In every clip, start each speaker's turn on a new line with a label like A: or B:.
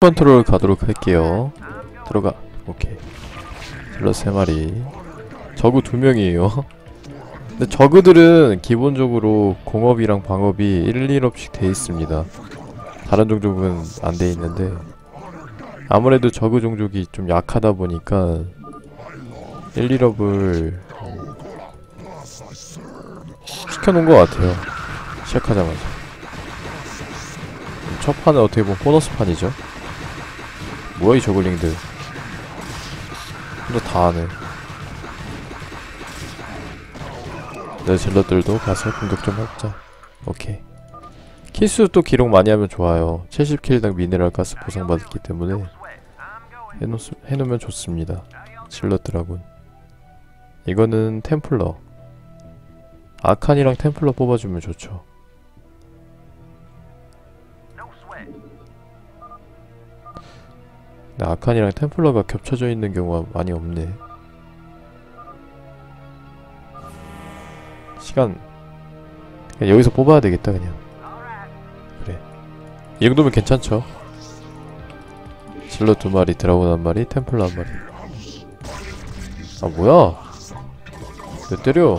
A: 컨트롤 가도록 할게요. 들어가. 오케이. 질러 세 마리. 저그 두 명이에요. 근데 저그들은 기본적으로 공업이랑 방업이 1, 1업씩 돼 있습니다. 다른 종족은 안 돼 있는데 아무래도 저그 종족이 좀 약하다 보니까 1, 1업을 시켜놓은 것 같아요. 시작하자마자. 첫 판은 어떻게 보면 보너스 판이죠. 뭐야 이 저글링들. 혼자 다 하네. 내 질럿들도 가서 공격 좀 해보자. 오케이. 킬수 또 기록 많이 하면 좋아요. 70킬당 미네랄 가스 보상받았기 때문에 해놓, 해놓으면 좋습니다. 질럿드라군 이거는 템플러. 아칸이랑 템플러 뽑아주면 좋죠 근데 아칸이랑 템플러가 겹쳐져 있는 경우가 많이 없네. 시간 그냥 여기서 뽑아야 되겠다 그냥. 그래. 이 정도면 괜찮죠? 질러 두 마리, 드라곤 한 마리, 템플러 한 마리. 아 뭐야? 왜 때려?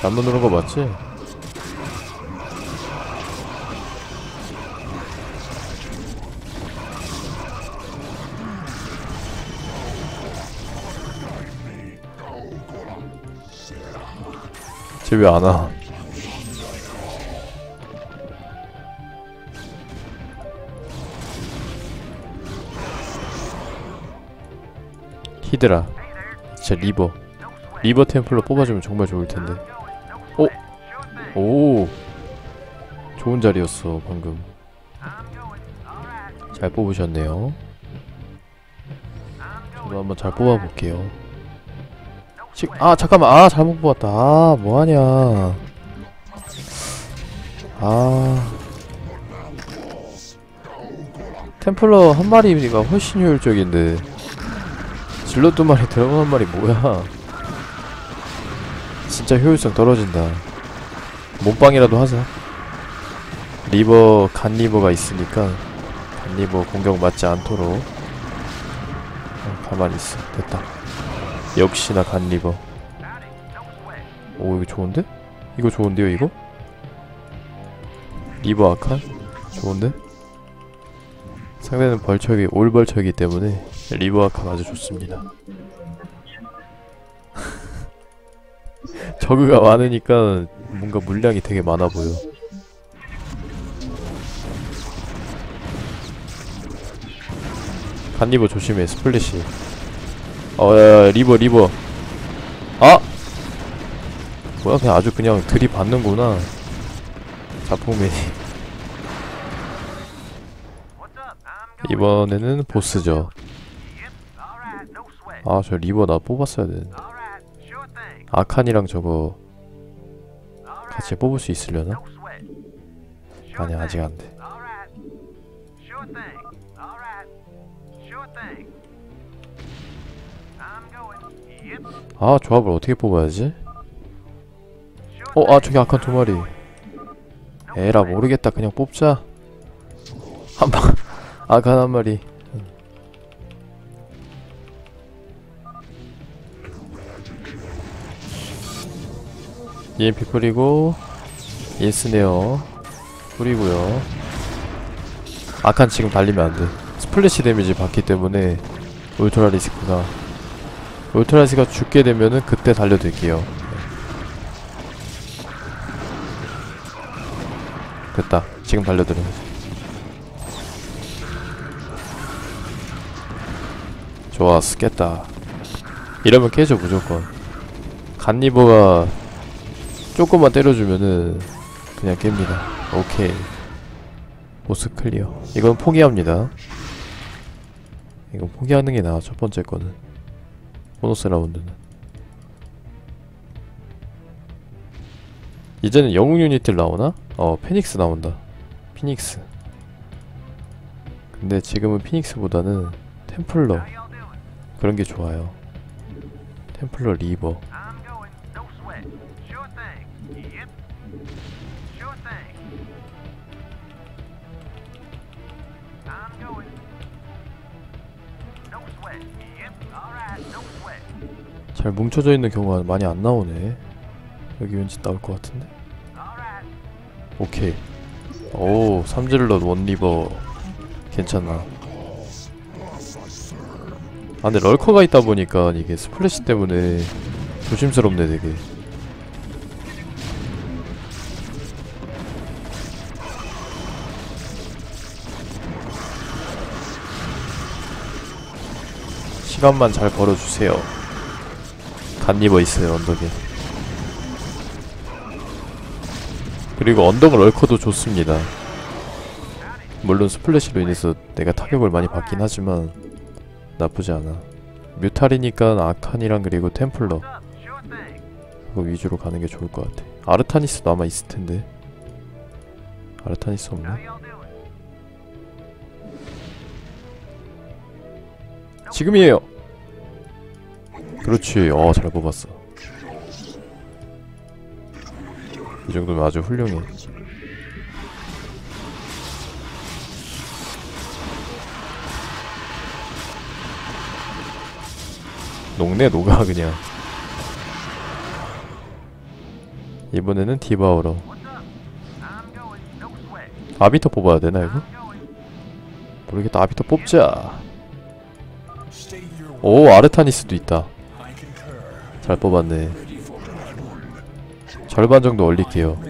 A: 잘못 누른 거 맞지? 쟤왜 안 와? 히드라 진짜 리버 리버 템플러 뽑아주면 정말 좋을 텐데 오! 오! 좋은 자리였어 방금 잘 뽑으셨네요 저도 한번 잘 뽑아볼게요 지, 아 잠깐만. 아 잘못 뽑았다. 아 뭐하냐. 아. 템플러 한 마리가 훨씬 효율적인데. 질러 두 마리 드래곤 한 마리 뭐야? 진짜 효율성 떨어진다. 몸빵이라도 하자. 리버 간 리버가 있으니까 간 리버 공격 맞지 않도록. 어, 가만히 있어. 됐다 역시나 간 리버 오 이거 좋은데? 이거 좋은데요 이거? 리버 아칸? 좋은데? 상대는 벌처기 올 벌처이기 때문에 리버 아칸 아주 좋습니다 저그가 많으니까 뭔가 물량이 되게 많아 보여 간 리버 조심해 스플래시 어, 리버, 리버. 아! 뭐야, 그냥 아주 그냥 들이받는구나. 자폭맨이. 이번에는 보스죠. 아, 저 리버 나 뽑았어야 되는데. 아칸이랑 저거 같이 뽑을 수 있으려나? 아니, 아직 안 돼. 아, 조합을 어떻게 뽑아야지? 어, 아, 저기 아칸 두 마리. 에라, 모르겠다. 그냥 뽑자. 한 방. 아칸 한 마리. EMP 뿌리고 예스네요 뿌리고요 아칸 지금 달리면 안돼 스플래시 데미지 받기 때문에 울트라 리스크가 울트라시가 죽게 되면은 그때 달려들게요. 됐다. 지금 달려들어 좋았어 깼다. 이러면 깨져 무조건. 간리버가 조금만 때려주면은 그냥 깹니다. 오케이. 보스 클리어. 이건 포기합니다. 이건 포기하는 게 나아 첫 번째 거는 보너스 라운드는. 이제는 영웅 유닛들 나오나? 어 페닉스 나온다. 피닉스. 근데 지금은 피닉스보다는 템플러. 그런 게 좋아요. 템플러 리버 잘 뭉쳐져 있는 경우가 많이 안 나오네. 여기 왠지 나올 것 같은데? 오케이. 오 삼질럿 원리버. 괜찮아. 아 근데 럴커가 있다 보니까 이게 스플래시 때문에 조심스럽네 되게. 시간만 잘 벌어주세요 갓니버 있어요 언덕에. 그리고 언덕 럴커도 좋습니다. 물론 스플래시로 인해서 내가 타격을 많이 받긴 하지만 나쁘지 않아. 뮤탈이니까 아칸이랑 그리고 템플러 그거 위주로 가는 게 좋을 것 같아. 아르타니스도 아마 있을 텐데. 아르타니스 없나? 지금이에요 그렇지. 어잘 뽑았어. 이 정도면 아주 훌륭해. 녹네 녹아 그냥. 이번에는 디바우러 아비터 뽑아야 되나 이거? 모르겠다. 아비터 뽑자. 오 아르타니스도 있다 잘 뽑았네 절반 정도 올릴게요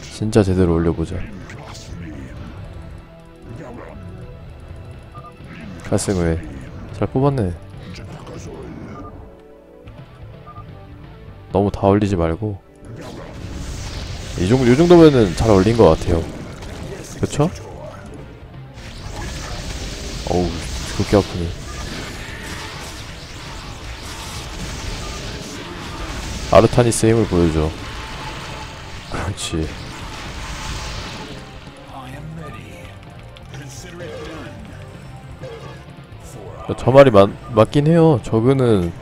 A: 진짜 제대로 올려보자 갈승왜 잘 뽑았네 너무 다 올리지 말고 이 정도 이 정도면은 잘 올린 것 같아요. 그쵸? 어우 그렇게 아프네. 아르타니스 힘을 보여줘. 그렇지. 저 말이 맞, 맞긴 해요. 저그는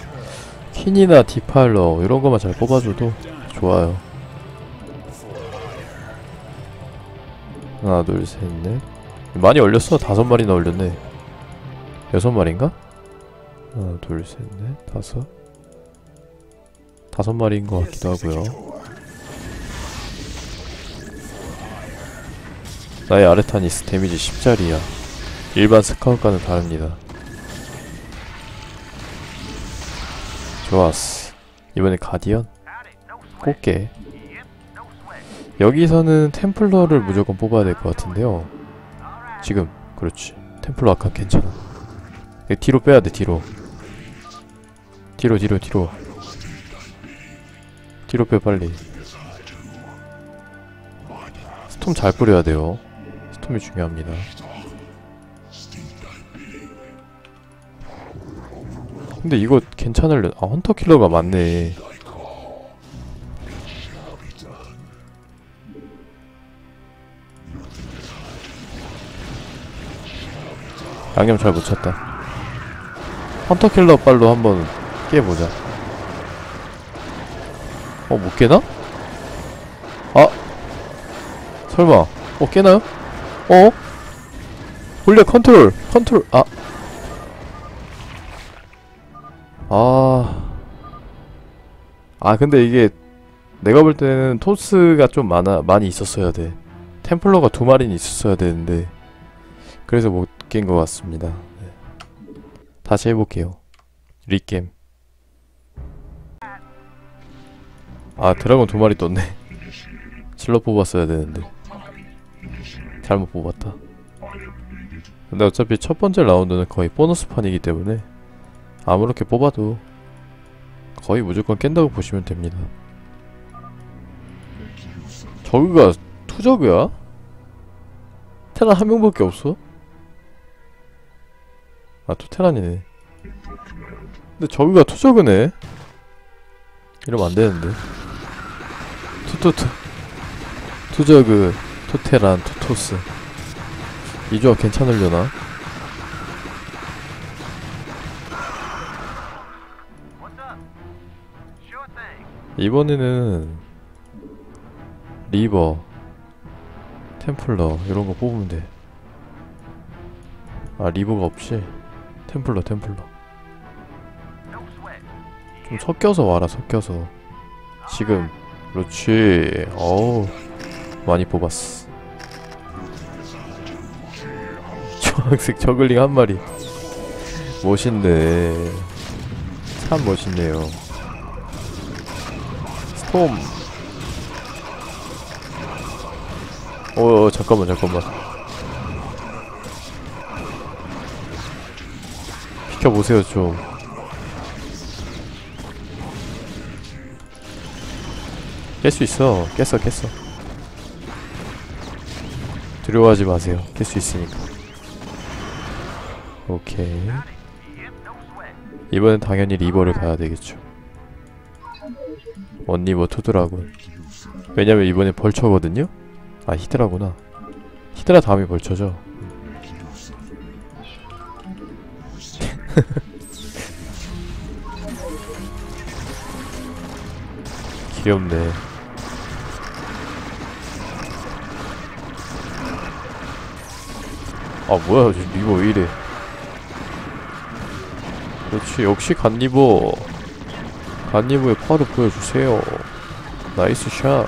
A: 퀸이나 디파일러 이런 거만 잘 뽑아줘도 좋아요. 하나 둘 셋 넷 많이 올렸어 다섯 마리나 올렸네 여섯 마리인가? 하나 둘 셋 넷 다섯 다섯 마리인 것 같기도 하고요. 나의 아르타니스 데미지 10짜리야. 일반 스카웃과는 다릅니다. 좋았어. 이번에 가디언? 꽃게. 여기서는 템플러를 무조건 뽑아야 될 것 같은데요. 지금. 그렇지. 템플러 아까 괜찮아. 이거 뒤로 빼야 돼 뒤로. 뒤로 뒤로 뒤로 빼 빨리. 스톰 잘 뿌려야 돼요. 스톰이 중요합니다. 근데 이거 괜찮을래? 아 헌터킬러가 많네. 양념 잘 묻혔다. 헌터킬러 빨로 한번 깨보자 어 못 깨나? 아 설마 어 깨나요? 어? 원래 컨트롤 컨트롤 아 아... 아 근데 이게 내가 볼 때는 토스가 좀 많아 많이 있었어야 돼 템플러가 두 마리는 있었어야 되는데 그래서 못 깬 것 같습니다 네. 다시 해볼게요 리겜 아 드라곤 두 마리 떴네. 질러 뽑았어야 되는데. 잘못 뽑았다. 근데 어차피 첫 번째 라운드는 거의 보너스판이기 때문에 아무렇게 뽑아도 거의 무조건 깬다고 보시면 됩니다. 저그가 투저그야? 테란 한 명밖에 없어? 아 투테란이네. 근데 저그가 투저그네 이러면 안 되는데 투투투 투저그 투테란 투토스 이 조합 괜찮으려나? 이번에는 리버 템플러 이런 거 뽑으면 돼. 아 리버가 없이 템플러 템플러. 좀 섞여서 와라 섞여서. 지금 그렇지 어우 많이 뽑았어. 주황색 저글링 한 마리. 멋있네. 참 멋있네요. 스톰. 어 잠깐만 잠깐만. 비켜보세요 좀 깰 수 있어. 깼어 깼어. 두려워하지 마세요. 깰 수 있으니까. 오케이. 이번엔 당연히 리버를 가야 되겠죠. 원리버 투드라군 왜냐면 이번에 벌처거든요? 아 히드라구나. 히드라 다음이 벌처죠. 귀엽네 아 뭐야 저 리버 왜 이래 그렇지 역시 갓리버 갓리버의 파를 보여주세요 나이스 샷.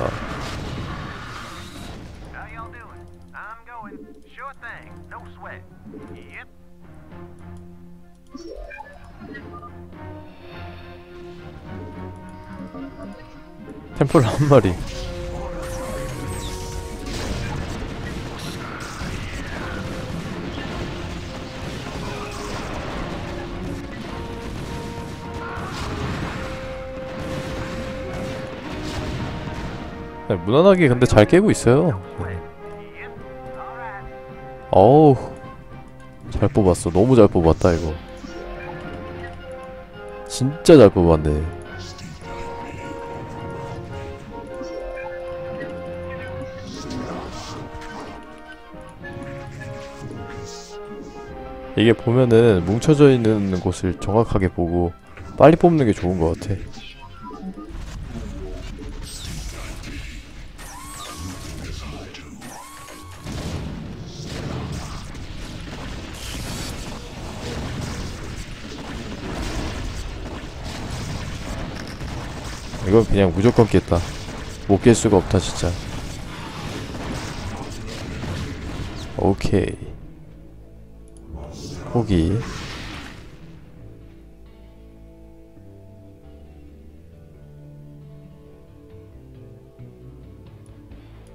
A: 템플 한 마리 네, 무난하게 근데 잘 깨고 있어요 네. 어우 잘 뽑았어 너무 잘 뽑았다 이거 진짜 잘 뽑았네 이게 보면은 뭉쳐져 있는 곳을 정확하게 보고 빨리 뽑는 게 좋은 것 같아. 이건 그냥 무조건 깼다. 못 깰 수가 없다 진짜. 오케이. 포기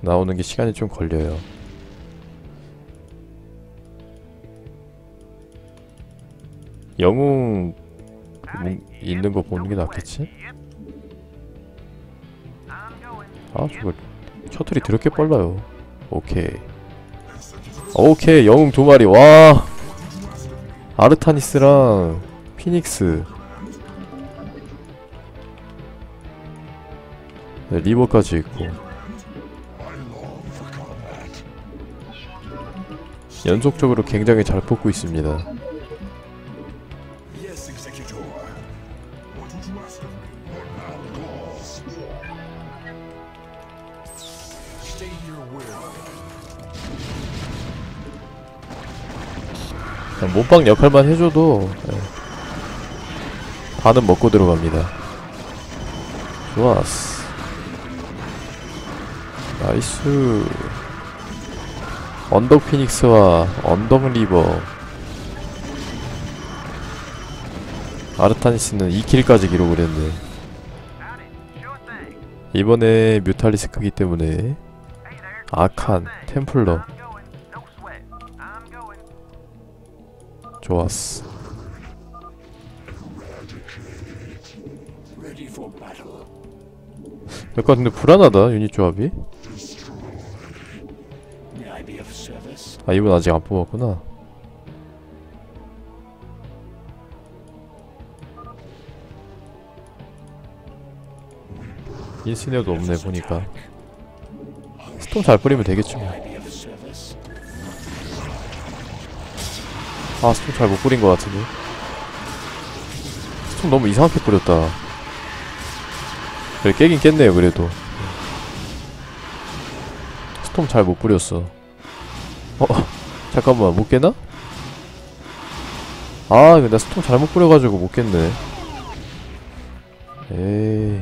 A: 나오는 게 시간이 좀 걸려요 영웅 문- 있는 거 보는 게 낫겠지? 아 저거 셔틀이 더럽게 빨라요. 오케이. 오케이 영웅 두 마리. 와. 아르타니스랑 피닉스. 네, 리버까지 있고. 연속적으로 굉장히 잘 뽑고 있습니다 그냥 몸빵 역할만 해줘도 예. 반은 먹고 들어갑니다 좋았어 나이스 언덕 피닉스와 언덕 리버 아르타니스는 2킬까지 기록을 했네. 이번에 뮤탈리스크기 때문에. 아칸, 템플러 좋았어. 약간 근데 불안하다 유닛 조합이? 아 이분 아직 안 뽑았구나 인시네어도 없네 보니까 스톰 잘 뿌리면 되겠지
B: May
A: 아 스톰 잘 못 뿌린 것 같은데. 스톰 너무 이상하게 뿌렸다. 그래 깨긴 깼네요 그래도. 스톰 잘 못 뿌렸어. 어 잠깐만 못 깨나? 아나 스톰 잘못 뿌려가지고 못 깼네. 에이